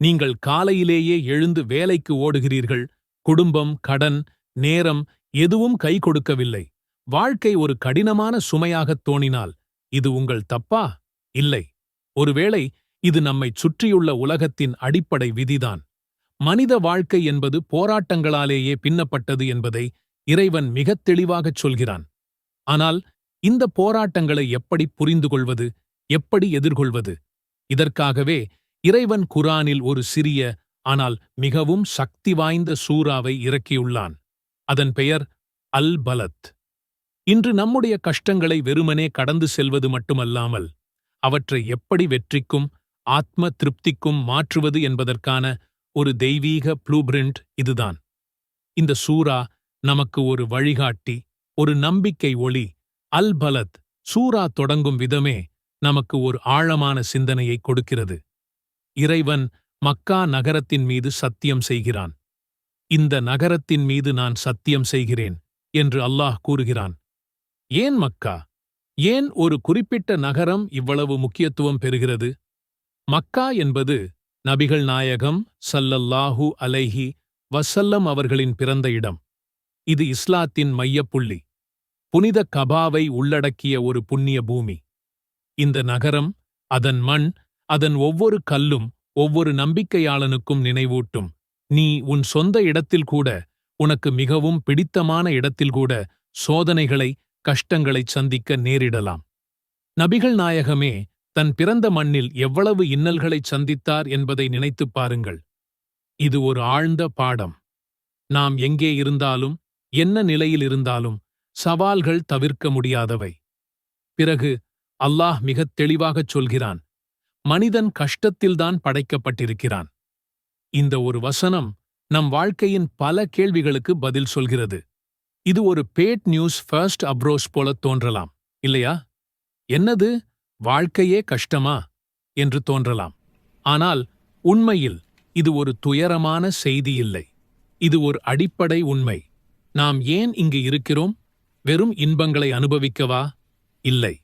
நீங்கள் காலையிலேயே எழுந்து வேலைக்கு ஓடுகிறீர்கள். குடும்பம் கடன் நேரம் எதுவும் கை கொடுக்கவில்லை. வாழ்க்கை ஒரு கடினமான சுமையாகத் தோணினால் இது உங்கள் தப்பா? இல்லை. ஒருவேளை இது நம்மைச் சுற்றியுள்ள உலகத்தின் அடிப்படை விதிதான். மனித வாழ்க்கை என்பது போராட்டங்களாலேயே பின்னப்பட்டது என்பதை இறைவன் மிகத் தெளிவாகச் சொல்கிறான். ஆனால் இந்த போராட்டங்களை எப்படி புரிந்து கொள்வது எப்படி எதிர்கொள்வது? இதற்காகவே இறைவன் குரானில் ஒரு சிறிய ஆனால் மிகவும் சக்தி வாய்ந்த சூறாவை இறக்கியுள்ளான். அதன் பெயர் அல் பலத் இன்று நம்முடைய கஷ்டங்களை வெறுமனே கடந்து செல்வது மட்டுமல்லாமல் அவற்றை எப்படி வெற்றிக்கும் ஆத்ம திருப்திக்கும் மாற்றுவது என்பதற்கான ஒரு தெய்வீக ப்ளூபிரிண்ட் இதுதான். இந்த சூரா நமக்கு ஒரு வழிகாட்டி ஒரு நம்பிக்கை ஒளி. அல் பலத் சூரா தொடங்கும் விதமே நமக்கு ஒரு ஆழமான சிந்தனையை கொடுக்கிறது. இறைவன் மக்கா நகரத்தின் மீது சத்தியம் செய்கிறான். இந்த நகரத்தின் மீது நான் சத்தியம் செய்கிறேன் என்று அல்லாஹ் கூறுகிறான். ஏன் மக்கா? ஏன் ஒரு குறிப்பிட்ட நகரம் இவ்வளவு முக்கியத்துவம் பெறுகிறது? மக்கா என்பது நபிகள் நாயகம் சல்லல்லாஹு அலைஹி வசல்லம் அவர்களின் பிறந்த இடம். இது இஸ்லாத்தின் மையப்புள்ளி. புனித கபாவை உள்ளடக்கிய ஒரு புண்ணிய பூமி. இந்த நகரம் அதன் மண் அதன் ஒவ்வொரு கல்லும் ஒவ்வொரு நம்பிக்கையாளனுக்கும் நினைவூட்டும். நீ உன் சொந்த இடத்தில் கூட உனக்கு மிகவும் பிடித்தமான இடத்தில் கூட சோதனைகளை கஷ்டங்களைச் சந்திக்க நேரிடலாம். நபிகள் நாயகமே தன் பிறந்த மண்ணில் எவ்வளவு இன்னல்களைச் சந்தித்தார் என்பதை நினைத்துப் பாருங்கள். இது ஒரு ஆழ்ந்த பாடம். நாம் எங்கே இருந்தாலும் என்ன நிலையில் இருந்தாலும் சவால்கள் தவிர்க்க முடியாதவை. பிறகு அல்லாஹ் மிகத் தெளிவாகச் சொல்கிறான் மனிதன் கஷ்டத்தில்தான் படைக்கப்பட்டிருக்கிறான். இந்த ஒரு வசனம் நம் வாழ்க்கையின் பல கேள்விகளுக்கு பதில் சொல்கிறது. இது ஒரு பேட் நியூஸ் ஃபர்ஸ்ட் அப்ரோச் போல தோன்றலாம் இல்லையா? என்னது? வாழ்க்கையே கஷ்டமா? என்று தோன்றலாம். ஆனால் உண்மையில் இது ஒரு துயரமான செய்தி இல்லை. இது ஒரு அடிப்படை உண்மை. நாம் ஏன் இங்கு இருக்கிறோம்? வெறும் இன்பங்களை அனுபவிக்கவா? இல்லை.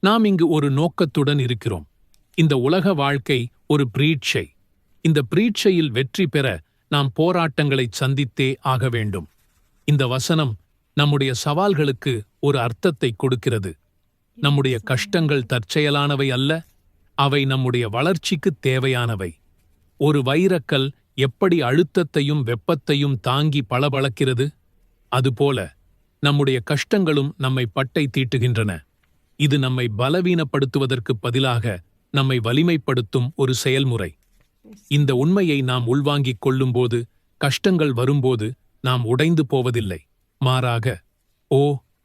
நாம் இங்கு ஒரு நோக்கத்துடன் இருக்கிறோம். இந்த உலக வாழ்க்கை ஒரு பிரீட்சை. இந்த பிரீட்சையில் வெற்றி பெற நாம் போராட்டங்களைச் சந்தித்தே ஆக வேண்டும். இந்த வசனம் நம்முடைய சவால்களுக்கு ஒரு அர்த்தத்தை கொடுக்கிறது. நம்முடைய கஷ்டங்கள் தற்செயலானவை அல்ல அவை நம்முடைய வளர்ச்சிக்கு தேவையானவை. ஒரு வைரக்கல் எப்படி அழுத்தத்தையும் வெப்பத்தையும் தாங்கி பளபளக்கிறது? அதுபோல நம்முடைய கஷ்டங்களும் நம்மை பட்டை தீட்டுகின்றன. இது நம்மை பலவீனப்படுத்துவதற்குப் பதிலாக நம்மை வலிமைப்படுத்தும் ஒரு செயல்முறை. இந்த உண்மையை நாம் உள்வாங்கிக் கொள்ளும்போது கஷ்டங்கள் வரும்போது நாம் உடைந்து போவதில்லை. மாறாக ஓ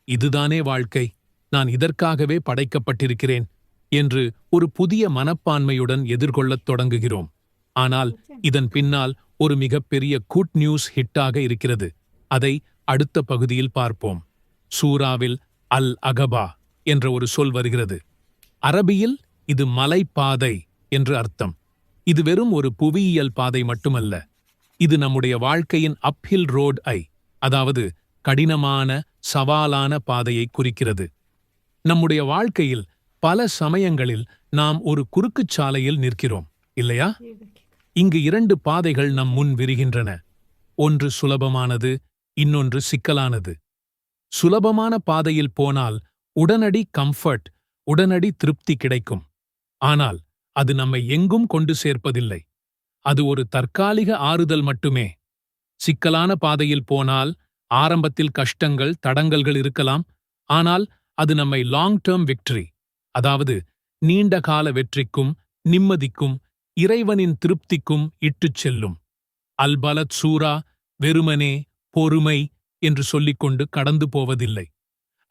இதுதானே வாழ்க்கை. நான் இதற்காகவே படைக்கப்பட்டிருக்கிறேன் என்று ஒரு புதிய மனப்பான்மையுடன் எதிர்கொள்ளத் தொடங்குகிறோம். ஆனால் இதன் பின்னால் ஒரு மிகப்பெரிய குட் நியூஸ் ஹிட்டாக இருக்கிறது. அதை அடுத்த பகுதியில் பார்ப்போம். சூராவில் அல் அகபா என்ற ஒரு சொல் வருகிறது. அரபியில் இது மலைப்பாதை என்று அர்த்தம். இது வெறும் ஒரு புவியியல் பாதை மட்டுமல்ல. இது நம்முடைய வாழ்க்கையின் அப்ஹில் ரோட் ஐ அதாவது கடினமான சவாலான பாதையை குறிக்கிறது. நம்முடைய வாழ்க்கையில் பல சமயங்களில் நாம் ஒரு குறுக்குச் சாலையில் நிற்கிறோம் இல்லையா? இங்கு இரண்டு பாதைகள் நம் முன் விரிகின்றன. ஒன்று சுலபமானது இன்னொன்று சிக்கலானது. சுலபமான பாதையில் போனால் உடனடி கம்ஃபர்ட் உடனடி திருப்தி கிடைக்கும். ஆனால் அது நம்மை எங்கும் கொண்டு சேர்ப்பதில்லை. அது ஒரு தற்காலிக ஆறுதல் மட்டுமே. சிக்கலான பாதையில் போனால் ஆரம்பத்தில் கஷ்டங்கள் தடங்கல்கள் இருக்கலாம். ஆனால் அது நம்மை லாங் டேர்ம் விக்டரி அதாவது நீண்ட கால வெற்றிக்கும் நிம்மதிக்கும் இறைவனின் திருப்திக்கும் இட்டுச் செல்லும். அல்பலத் சூரா வெறுமனே பொறுமை என்று சொல்லிக்கொண்டு கடந்து போவதில்லை.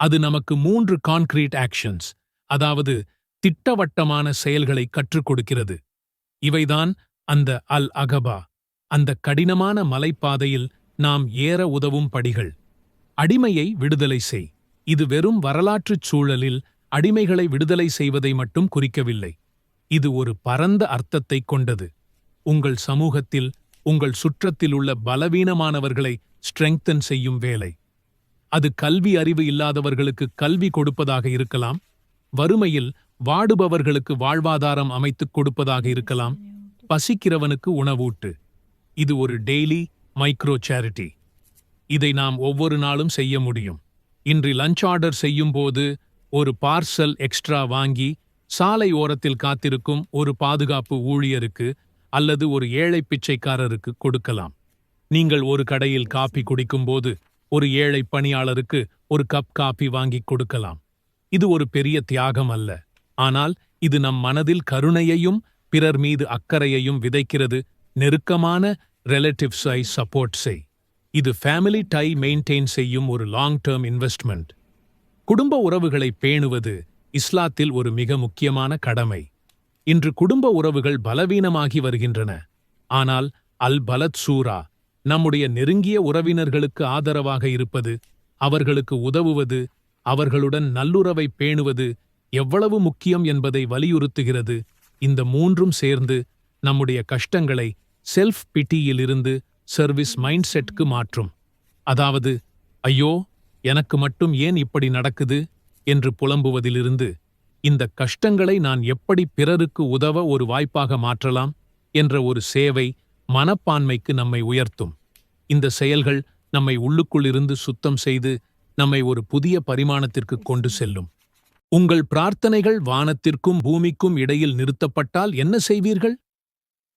அது நமக்கு மூன்று கான்கிரீட் ஆக்ஷன்ஸ் அதாவது திட்டவட்டமான செயல்களை கற்றுக் கொடுக்கிறது இவைதான் அந்த அல் அகபா அந்த கடினமான மலைப்பாதையில் நாம் ஏற உதவும் படிகள். அடிமையை விடுதலை செய். இது வெறும் வரலாற்றுச் சூழலில் அடிமைகளை விடுதலை செய்வதை மட்டும் குறிக்கவில்லை. இது ஒரு பரந்த அர்த்தத்தைக் கொண்டது. உங்கள் சமூகத்தில் உங்கள் சுற்றத்தில் உள்ள பலவீனமானவர்களை ஸ்ட்ரெங்தன் செய்யும் வேலை. அது கல்வி அறிவு இல்லாதவர்களுக்கு கல்வி கொடுப்பதாக இருக்கலாம். வறுமையில் வாடுபவர்களுக்கு வாழ்வாதாரம் அமைத்துக் கொடுப்பதாக இருக்கலாம். பசிக்கிறவனுக்கு உணவூட்டு. இது ஒரு டெய்லி மைக்ரோ சேரிட்டி. இதை நாம் ஒவ்வொரு நாளும் செய்ய முடியும். இன்று லஞ்ச் ஆர்டர் செய்யும்போது ஒரு பார்சல் எக்ஸ்ட்ரா வாங்கி சாலை ஓரத்தில் காத்திருக்கும் ஒரு பாதுகாப்பு ஊழியருக்கு அல்லது ஒரு ஏழை பிச்சைக்காரருக்கு கொடுக்கலாம். நீங்கள் ஒரு கடையில் காபி குடிக்கும்போது ஒரு ஏழை பணியாளருக்கு ஒரு கப் காபி வாங்கிக் கொடுக்கலாம். இது ஒரு பெரிய தியாகம் அல்ல. ஆனால் இது நம் மனதில் கருணையையும் பிறர் மீது அக்கறையையும் விதைக்கிறது. நெருக்கமான ரிலேட்டிவ்ஸை சப்போர்ட் செய். இது ஃபேமிலி டை மெயின்டைன் செய்யும் ஒரு லாங் டேர்ம் இன்வெஸ்ட்மெண்ட் குடும்ப உறவுகளை பேணுவது இஸ்லாத்தில் ஒரு மிக முக்கியமான கடமை. இன்று குடும்ப உறவுகள் பலவீனமாகி வருகின்றன. ஆனால் அல் பலத் சூரா நம்முடைய நெருங்கிய உறவினர்களுக்கு ஆதரவாக இருப்பது அவர்களுக்கு உதவுவது அவர்களுடன் நல்லுறவை பேணுவது எவ்வளவு முக்கியம் என்பதை வலியுறுத்துகிறது. இந்த மூன்றும் சேர்ந்து நம்முடைய கஷ்டங்களை செல்ஃப் பிட்டியிலிருந்து சர்வீஸ் மைண்ட் செட்க்கு மாற்றும். அதாவது ஐயோ எனக்கு மட்டும் ஏன் இப்படி நடக்குது? என்று புலம்புவதிலிருந்து இந்த கஷ்டங்களை நான் எப்படி பிறருக்கு உதவ ஒரு வாய்ப்பாக மாற்றலாம்? என்ற ஒரு சேவை மனப்பான்மைக்கு நம்மை உயர்த்தும். இந்த செயல்கள் நம்மை உள்ளுக்குள்ளிருந்து சுத்தம் செய்து நம்மை ஒரு புதிய பரிமாணத்திற்கு கொண்டு செல்லும். உங்கள் பிரார்த்தனைகள் வானத்திற்கும் பூமிக்கும் இடையில் நிறுத்தப்பட்டால் என்ன செய்வீர்கள்?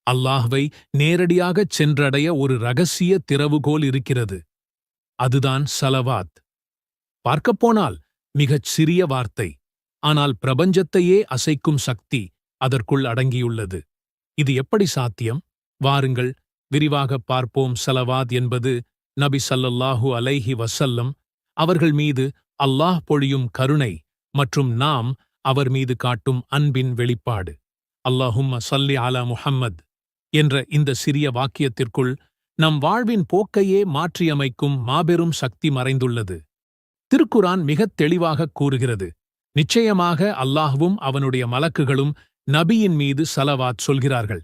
அல்லாஹ்வை நேரடியாகச் சென்றடைய ஒரு ரகசிய திறவுகோல் இருக்கிறது. அதுதான் சலவாத். பார்க்கப்போனால் மிகச் சிறிய வார்த்தை. ஆனால் பிரபஞ்சத்தையே அசைக்கும் சக்தி அதற்குள் அடங்கியுள்ளது. இது எப்படி சாத்தியம்? வாருங்கள் விரிவாகப் பார்ப்போம் சலவாத் என்பது நபி சல்லல்லாஹு அலைஹி வசல்லம் அவர்கள் மீது அல்லாஹ் பொழியும் கருணை மற்றும் நாம் அவர் மீது காட்டும் அன்பின் வெளிப்பாடு. அல்லாஹும்ம சல்லி அலா முஹம்மத் என்ற இந்த சிறிய வாக்கியத்திற்குள் நம் வாழ்வின் போக்கையே மாற்றியமைக்கும் மாபெரும் சக்தி மறைந்துள்ளது. திருக்குரான் மிகத் தெளிவாகக் கூறுகிறது. நிச்சயமாக அல்லாஹ்வும் அவனுடைய மலக்குகளும் நபியின் மீது சலவாத் சொல்கிறார்கள்.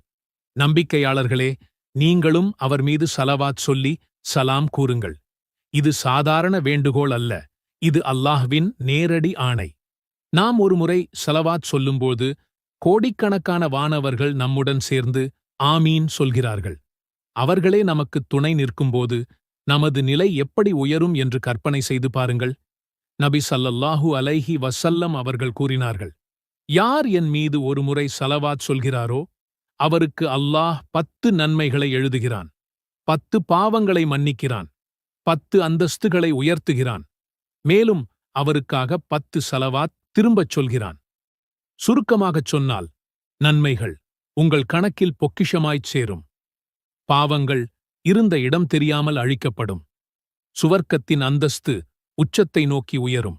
நம்பிக்கையாளர்களே நீங்களும் அவர் மீது சலவாத் சொல்லி சலாம் கூறுங்கள். இது சாதாரண வேண்டுகோள் அல்ல. இது அல்லாஹ்வின் நேரடி ஆணை. நாம் ஒருமுறை சலவாத் சொல்லும்போது கோடிக்கணக்கான வானவர்கள் நம்முடன் சேர்ந்து ஆமீன் சொல்கிறார்கள். அவர்களே நமக்கு துணை நிற்கும்போது நமது நிலை எப்படி உயரும் என்று கற்பனை செய்து பாருங்கள். நபி சல்லல்லாஹு அலைஹி வசல்லம் அவர்கள் கூறினார்கள். யார் என் மீது ஒருமுறை சலவாத் சொல்கிறாரோ அவருக்கு அல்லாஹ் பத்து நன்மைகளை எழுதுகிறான். பத்து பாவங்களை மன்னிக்கிறான். பத்து அந்தஸ்துகளை உயர்த்துகிறான். மேலும் அவருக்காக பத்து சலவாத் திரும்பச் சொல்கிறான். சுருக்கமாகச் சொன்னால் நன்மைகள் உங்கள் கணக்கில் பொக்கிஷமாய்ச் சேரும். பாவங்கள் இருந்த இடம் தெரியாமல் அழிக்கப்படும். சுவர்க்கத்தின் அந்தஸ்து உச்சத்தை நோக்கி உயரும்.